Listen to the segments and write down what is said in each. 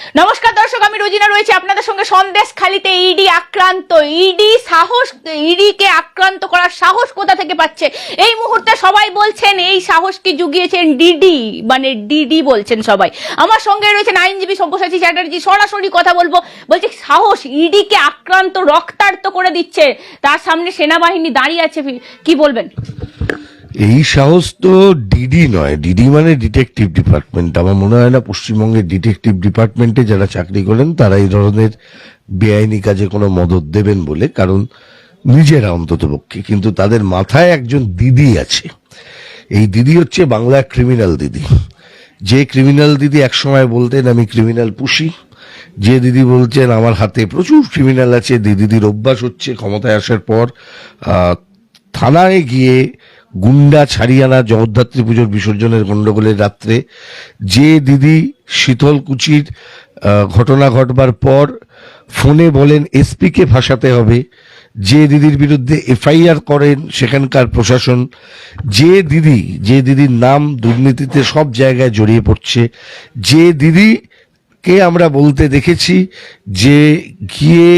নমস্কার দর্শক, আমি রোজিনা রয়েছে আপনাদের সঙ্গে সন্দেশ খালিতে ইডি আক্রান্ত, ইডি সাহস, ইডিকে আক্রান্ত করার সাহস কোথা থেকে পাচ্ছে? এই মুহূর্তে সবাই বলছেন, এই সাহস কি জুগিয়েছেন ডিডি মানে ডিডি বলছেন সবাই। আমার সঙ্গে রয়েছেন আইনজীবী সব্যসাচী চ্যাটার্জি, সরাসরি কথা বলব। বলছে, সাহস ইডিকে আক্রান্ত, রক্তাক্ত করে দিচ্ছে। তার সামনে সেনাবাহিনী দাঁড়িয়ে আছে, কি বলবেন? এই সাহস তো ডিডি নয়। ডিডি মানে ডিটেকটিভ ডিপার্টমেন্ট আমার মনে হয় না পশ্চিমবঙ্গের ডিটেকটিভ ডিপার্টমেন্টে যারা চাকরি করেন, তারা এই ধরনের বেআইনি কাজে কোনো মদত দেবেন বলে, কারণ নিজেরা অন্তত পক্ষে। কিন্তু তাদের মাথায় একজন দিদি আছে। এই দিদি হচ্ছে বাংলা ক্রিমিনাল দিদি। যে ক্রিমিনাল দিদি একসময় বলতেন, আমি ক্রিমিনাল পুষি। যে দিদি বলছেন, আমার হাতে প্রচুর ক্রিমিনাল আছে। যে দিদির অভ্যাস হচ্ছে ক্ষমতায় আসার পর থানায় গিয়ে গুন্ডা ছাড়িয়ানা জগদ্ধাত্রী পুজোর বিসর্জনের গন্ডগোলের রাত্রে যে দিদি শীতলকুচির ঘটনা ঘটবার পর ফোনে বলেন, এসপিকে ফাঁসাতে হবে। যে দিদির বিরুদ্ধে এফআইআর করেন সেখানকার প্রশাসন, যে দিদি, যে দিদির নাম দুর্নীতিতে সব জায়গায় জড়িয়ে পড়ছে, যে দিদি কে আমরা বলতে দেখেছি যে গিয়ে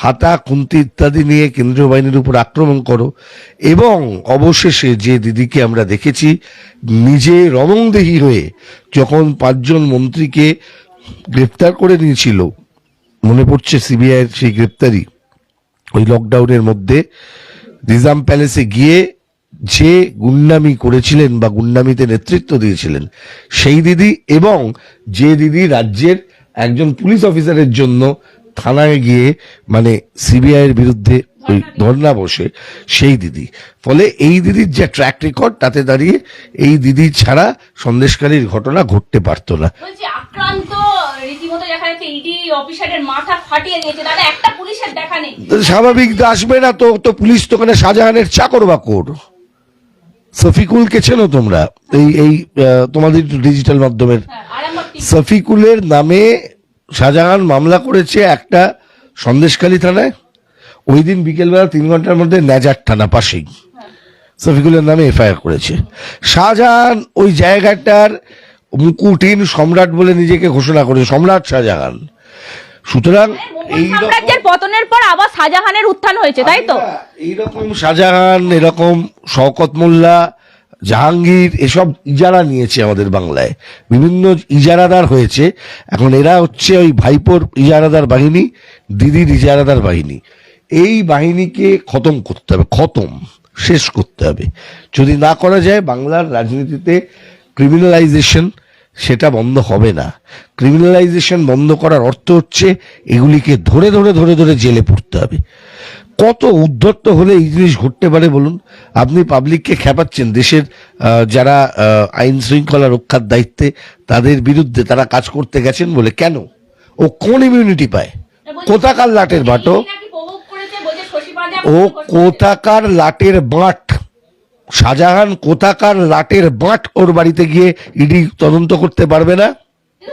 হাতা, খুন্তি ইত্যাদি নিয়ে কেন্দ্রীয় বাহিনীর উপর আক্রমণ করো। এবং অবশেষে যে দিদিকে আমরা দেখেছি, নিজে রমংদেহী হয়ে যখন পাঁচজন মন্ত্রীকে গ্রেপ্তার করে নিয়েছিল, মনে পড়ছে সিবিআইয়ের সেই গ্রেপ্তারি, ওই লকডাউনের মধ্যে, নিজাম প্যালেসে গিয়ে যে গুন্ডামি করেছিলেন বা গুন্ডামিতে নেতৃত্ব দিয়েছিলেন, সেই দিদি এবং যে দিদি রাজ্যের একজন পুলিশ অফিসারের জন্য থানায় গিয়ে মানে সিবিআই এর বিরুদ্ধে ওই ধর্ণা বসে সেই দিদি। ফলে এই দিদির যে ট্র্যাক রেকর্ড তাতে দাঁড়িয়ে এই দিদি ছাড়া সন্দেশকারীর ঘটনা ঘটতে পারতো না। আক্রান্ত তো স্বাভাবিক আসবে না তো তো পুলিশ তো ওখানে শাহজাহানের চাকর বাকর সফিকুলকে চেনো তোমরা? এই এই তোমাদের ডিজিটাল মাধ্যমের। হ্যাঁ। সফিকুলের নামে শাহজাহান মামলা করেছে একটা সন্দেশখালী থানায়। ওই দিন বিকেলবেলা তিন ঘণ্টার মধ্যে নেজার থানা পাশেই। সফিকুলের নামে এফআইআর করেছে। শাহজাহান ওই জায়গাটার মুকুটিন সম্রাট বলে নিজেকে ঘোষণা করেছে সম্রাট শাহজাহান। সুতরাং এই সাম্রাজ্যের পতনের পর আবার শাহজাহানের উত্থান হয়েছে তাই তো? এইরকম শাহজাহান এরকম শওকত মোল্লা জাহাঙ্গীর এসব ইজারা নিয়েছে আমাদের বাংলায়। বিভিন্ন ইজারাদার হয়েছে। এখন এরা হচ্ছে ওই ভাইপোর ইজারাদার বাহিনী, দিদির ইজারাদার বাহিনী। এই বাহিনীকে খতম করতে হবে, খতম, শেষ করতে হবে। যদি না করা যায়, বাংলার রাজনীতিতে ক্রিমিনালাইজেশন সেটা বন্ধ হবে না। ক্রিমিনালাইজেশন বন্ধ করার অর্থ হচ্ছে এগুলিকে ধরে ধরে ধরে ধরে জেলে পড়তে হবে। কত উদ্ধত্ত হলে এই জিনিস ঘটতে পারে বলুন? আপনি পাবলিককে খেপাচ্ছেন দেশের যারা আইন শৃঙ্খলা রক্ষার দায়িত্বে তাদের বিরুদ্ধে তারা কাজ করতে গেছেন বলে কেন? ও কোন ইমিউনিটি পায়? কোথাকার লাটের বাটো? ও কোথাকার লাটের বাঁট? শাহজাহান কোথাকার লাটের বাঁট ওর বাড়িতে গিয়ে ইডি তদন্ত করতে পারবে না?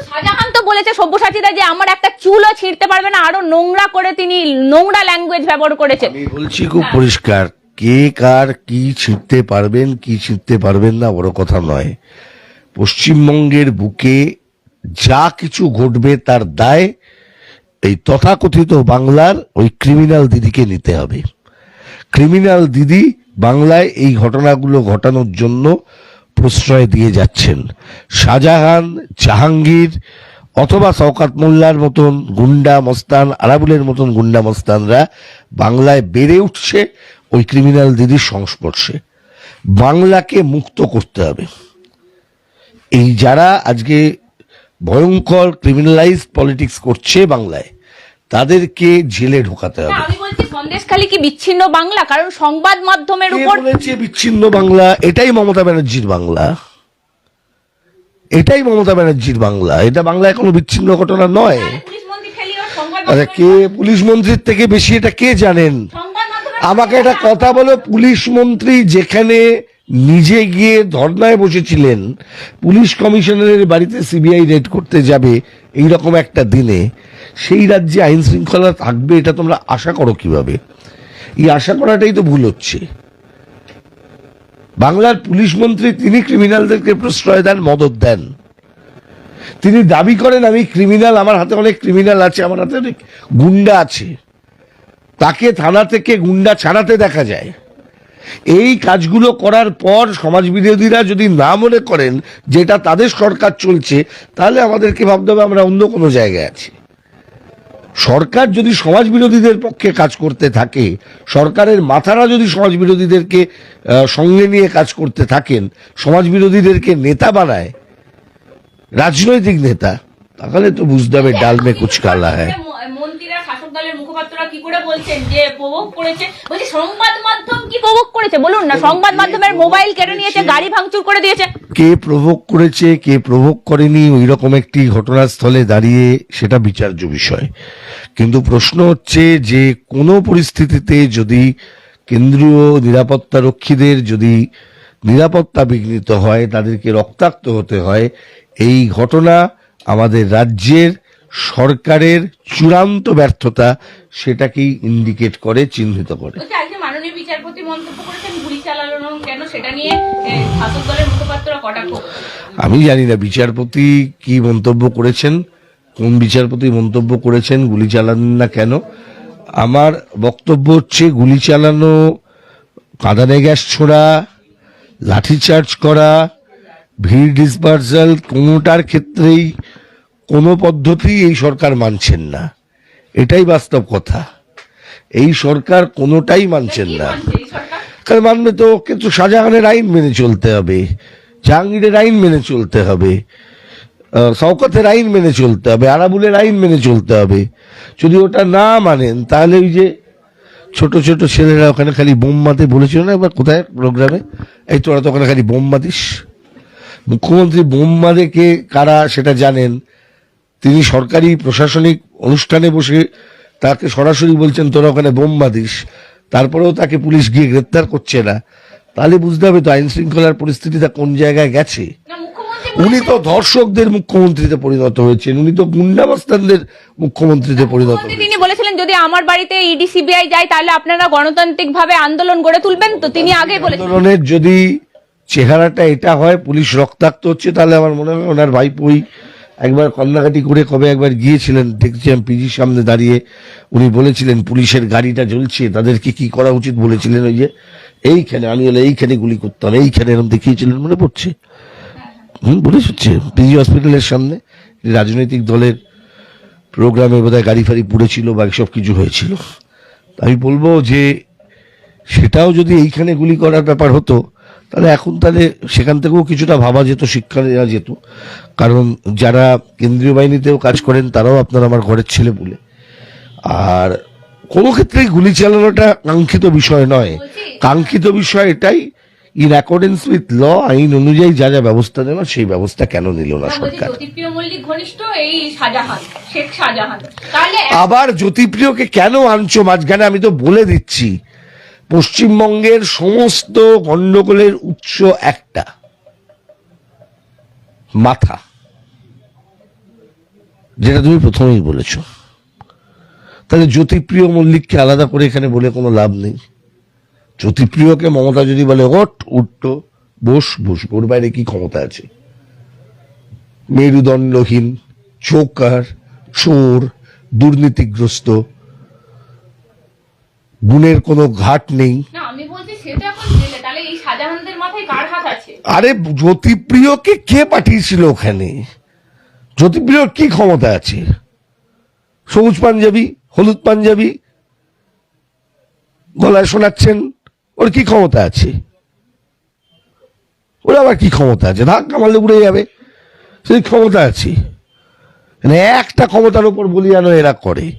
শাহজাহান তো বলেছে সব্যসাচীরা যে আমার একটা চুলও ছিঁড়তে পারবে না, আরও নোংরা করে তিনি নোংরা ল্যাঙ্গুয়েজ ব্যবহার করেছেন। আমি বলছি খুব পরিষ্কার, কে কার কি ছিঁড়তে পারবেন, কি ছিঁড়তে পারবেন না, বড় কথা নয়। পশ্চিমবঙ্গের বুকে যা কিছু ঘটবে তার দায় এই তথাকথিত বাংলার ওই ক্রিমিনাল দিদিকে নিতে হবে। ক্রিমিনাল দিদি বাংলায় এই ঘটনাগুলো ঘটানোর জন্য প্রশ্রয় দিয়ে যাচ্ছেন। শাহজাহান, জাহাঙ্গীর অথবা শওকাত মোল্লার মতন গুন্ডা, মস্তান, আরাবুলের মতন গুন্ডা, মস্তানরা বাংলায় বেড়ে উঠছে, ওই ক্রিমিনাল দিদির সংস্পর্শে। বাংলাকে মুক্ত করতে হবে। এই যারা আজকে ভয়ঙ্কর ক্রিমিনালাইজ পলিটিক্স করছে বাংলায় তাদেরকে জেলে ঢোকাতে হবে। আমি বলছি সন্দেশখালী কি বিচ্ছিন্ন বাংলা? কারণ সংবাদ মাধ্যমের উপর বলেছে বিচ্ছিন্ন বাংলা? এটাই মমতা ব্যানার্জির বাংলা। এটাই মমতা ব্যানার্জির বাংলা। এটা বাংলায় কোনো বিচ্ছিন্ন ঘটনা নয়। আচ্ছা কে? পুলিশ মন্ত্রীর থেকে বেশি এটা কে জানেন? আমাকে একটা কথা বলো। পুলিশ মন্ত্রী যেখানে নিজে গিয়ে ধর্নায় বসেছিলেন পুলিশ কমিশনারের বাড়িতে সিবিআই রেড করতে যাবে এই রকম একটা দিনে। সেই রাজ্যে আইন শৃঙ্খলা থাকবে, এটা তোমরা আশা করো কীভাবে? এই আশা করাটাই তো ভুল হচ্ছে। বাংলার পুলিশ মন্ত্রী, তিনি ক্রিমিনালদেরকে প্রশ্রয় দেন মদত দেন। তিনি দাবি করেন, আমি ক্রিমিনাল আমার হাতে অনেক ক্রিমিনাল আছে, আমার হাতে অনেক গুন্ডা আছে। তাকে থানা থেকে গুন্ডা ছাড়াতে দেখা যায়। এই কাজগুলো করার পর সমাজ বিরোধীরা যদি না মনে করেন যেটা তাদের সরকার চলছে, তাহলে আমাদেরকে ভাবতে হবে আমরা অন্য কোনো জায়গায় আছি। সরকার যদি সমাজ বিরোধীদের পক্ষে কাজ করতে থাকে সরকারের মাথারা যদি সমাজ বিরোধীদেরকে সঙ্গে নিয়ে কাজ করতে থাকেন সমাজ বিরোধীদেরকে নেতা বানায় রাজনৈতিক নেতা তাহলে তো বুঝতে হবে ডাল মে কুচ কালা হ্যায়। ম- মন্ত্রীরা শাসক দলের মুখপাত্ররা কি করে বলছেন যে প্রভোগ করেছে? বলছি সংবাদ মাধ্যম কি প্রভোগ করেছে? বলুন না সংবাদ মাধ্যমের মোবাইল কেড়ে নিয়েছে গাড়ি ভাঙচুর করে দিয়েছে। কে প্রভোগ করেছে, কে প্রভোগ করেনি ওই রকম একটি ঘটনাস্থলে দাঁড়িয়ে সেটা বিচার্য বিষয়। কিন্তু প্রশ্ন হচ্ছে যে কোনো পরিস্থিতিতে যদি কেন্দ্রীয় নিরাপত্তা রক্ষীদের যদি নিরাপত্তা বিঘ্নিত হয়, তাদেরকে রক্তাক্ত হতে হয়, এই ঘটনা আমাদের রাজ্যের সরকারের চূড়ান্ত ব্যর্থতা সেটাকেই ইন্ডিকেট করে, চিহ্নিত করে। মাননীয় বিচারপতি মন্তব্য করেছেন, গুলি চালানো কেন? সেটা নিয়ে শাসক দলের মুখপাত্ররা কটাক্ষ আমি জানি না, বিচারপতি কি মন্তব্য করেছেন, কোন বিচারপতি মন্তব্য করেছেন, গুলি চালান না কেন? আমার বক্তব্য হচ্ছে, গুলি চালানো কাঁদানে গ্যাস ছোড়া লাঠিচার্জ করা, ভিড় ডিসপার্সাল, কোনোটার ক্ষেত্রেই কোনো পদ্ধতি এই সরকার মানছেন না। এটাই বাস্তব কথা। এই সরকার কোনোটাই মানছেন না। কারণ মানবে তো কিন্তু শাহজাহানের আইন মেনে চলতে হবে জাহাঙ্গীরের আইন মেনে চলতে হবে শওকতের আইন মেনে চলতে হবে আরাবুলের আইন মেনে চলতে হবে। যদি ওটা না মানেন তাহলে ওই যে ছোট ছোট ছেলেরা ওখানে খালি বোম মাতে বলেছিল না এবার কোথায় প্রোগ্রামে? এই তোরা তো ওখানে খালি বোম মাতিস। মুখ্যমন্ত্রী বোম মাদে কে কারা সেটা জানেন। তিনি সরকারি প্রশাসনিক অনুষ্ঠানে বসে তাকে সরাসরি বলছেন তোরা ওখানে বোম্বা দিস তারপরেও তাকে পুলিশ গিয়ে গ্রেপ্তার করছে না। তাহলে বুঝতে হবে তো আইন শৃঙ্খলার পরিস্থিতিটা কোন জায়গায় গেছে? উনি তো ধর্ষকদের মুখ্যমন্ত্রীতে পরিণত হয়েছেন উনি তো গুন্ডাবস্তানদের মুখ্যমন্ত্রীতে পরিণত তিনি বলেছিলেন যদি আমার বাড়িতে ইডি সিবিআই যায় তাহলে আপনারা গণতান্ত্রিক ভাবে আন্দোলন গড়ে তুলবেন? তো তিনি আগেই আন্দোলনের যদি চেহারাটা এটা হয় পুলিশ রক্তাক্ত হচ্ছে তাহলে আমার মনে হয় ওনার ভাইপোই একবার কান্নাকাটি করে কবে একবার গিয়েছিলেন দেখছিলাম পিজির সামনে দাঁড়িয়ে। উনি বলেছিলেন, পুলিশের গাড়িটা জ্বলছে, তাদেরকে কি করা উচিত? বলেছিলেন ওই যে, এইখানে, আমি হলে এইখানে গুলি করতাম, এইখানে এরকম দেখিয়েছিলেন মনে পড়ছে? হুম বলে হচ্ছে পিজি হসপিটালের সামনে রাজনৈতিক দলের প্রোগ্রামে বোধহয় গাড়ি ফাড়ি পুড়েছিল বা সব কিছু হয়েছিল। আমি বলব যে, সেটাও যদি এইখানে গুলি করার ব্যাপার হতো তাহলে এখন তাহলে সেখান থেকেও কিছুটা ভাবা যেত শিক্ষা নেওয়া যেত। কারণ যারা কেন্দ্রীয় বাহিনীতেও কাজ করেন তারাও আপনার আমার ঘরের ছেলে বলে। আর কোনো ক্ষেত্রেই গুলি চালানোটা কাঙ্ক্ষিত বিষয় নয়। কাঙ্ক্ষিত বিষয় এটাই ইন অ্যাকর্ডেন্স উইথ ল আইন অনুযায়ী যা যা ব্যবস্থা নেওয়া সেই ব্যবস্থা কেন নিল না সরকার? শাহজাহান। তাহলে আবার জ্যোতিপ্রিয়কে কেন আনছো? মাঝখানে আমি তো বলে দিচ্ছি। পশ্চিমবঙ্গের সমস্ত গন্ডগোলের উৎস একটা। মাথা। যেটা তুমি প্রথমেই বলেছ। তাহলে জ্যোতিপ্রিয় মল্লিককে আলাদা করে এখানে বলে কোনো লাভ নেই। জ্যোতিপ্রিয়কে মমতা যদি বলে ওট উঠতো বস বস। ওর বাইরে কি ক্ষমতা আছে? মেরুদণ্ডহীন, চোকার, চোর, দুর্নীতিগ্রস্ত গুণের কোনো ঘাট নেই। আরে জ্যোতিপ্রিয়কে কে পাঠিয়েছিল ওখানে? জ্যোতিপ্রিয়র কি ক্ষমতা আছে? সবুজ পাঞ্জাবি হলুদ পাঞ্জাবি গলায় শোনাচ্ছেন ওর কি ক্ষমতা আছে? ওর আবার কি ক্ষমতা আছে? ধাক্কা মারলে উড়ে যাবে। সেই ক্ষমতা আছে। মানে একটা ক্ষমতার উপর বলিয়ানো এরা করে।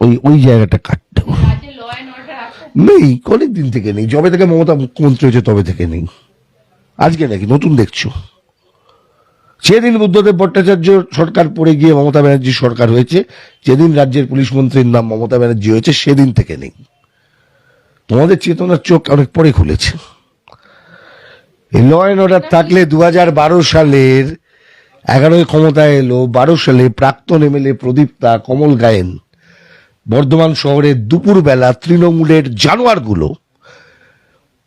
ওই ওই জায়গাটা কাটতে হবে। রাজ্যে ল অ্যান্ড অর্ডার আছে নেই, অনেক দিন থেকে নেই। যবে থেকে মমতা মুখ্যমন্ত্রী হয়েছে, তবে থেকে নেই। আজকে নাকি নতুন দেখছ। যেদিন বুদ্ধদেব ভট্টাচার্য সরকার পড়ে গিয়ে মমতা ব্যানার্জি সরকার হয়েছে, যেদিন রাজ্যের পুলিশ মন্ত্রীর নাম মমতা ব্যানার্জি হয়েছে, সেদিন থেকে নেই। তোমাদের চেতনার চোখ অনেক পরে খুলেছে। ল অ্যান্ড অর্ডার থাকলে দু সালের এগারোই ক্ষমতায় এলো, বারো সালে প্রাক্তন এমএলএ প্রদীপ্তা কমল গায়েন। বর্ধমান শহরে দুপুরবেলা তৃণমূলের জানোয়ারগুলো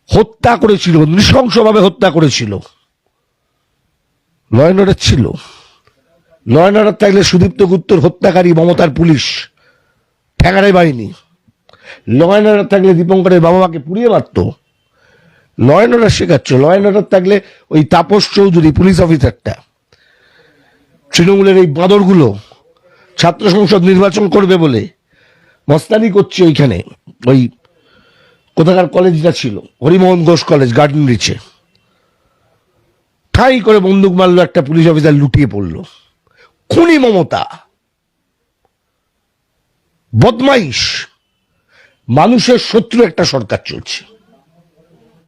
হত্যা করেছিল, নৃশংসভাবে হত্যা করেছিল। ল অ্যান্ড ছিল। লয়েন অর্ডার থাকলে সুদীপ্ত গুপ্তর হত্যাকারী মমতার পুলিশ ঠেকারে বাহিনী। লয়েন অর্ডার থাকলে দীপঙ্করের বাবা মাকে পুড়িয়ে মারত। লয়েন অর্ডার শেখাচ্ছ লয়েন অর্ডার থাকলে ওই তাপস চৌধুরী পুলিশ অফিসারটা। তৃণমূলের এই বাঁদরগুলো ছাত্র সংসদ নির্বাচন করবে বলে মস্তানি করছি ওইখানে, ওই কোথাকার কলেজটা ছিল, হরিমোহন ঘোষ কলেজ গার্ডেন রিচে ঠাই করে বন্দুক মারলো একটা পুলিশ অফিসার, লুটিয়ে পড়ল। খুনি মমতা। বদমাইশ। মানুষের শত্রু একটা সরকার চলছে।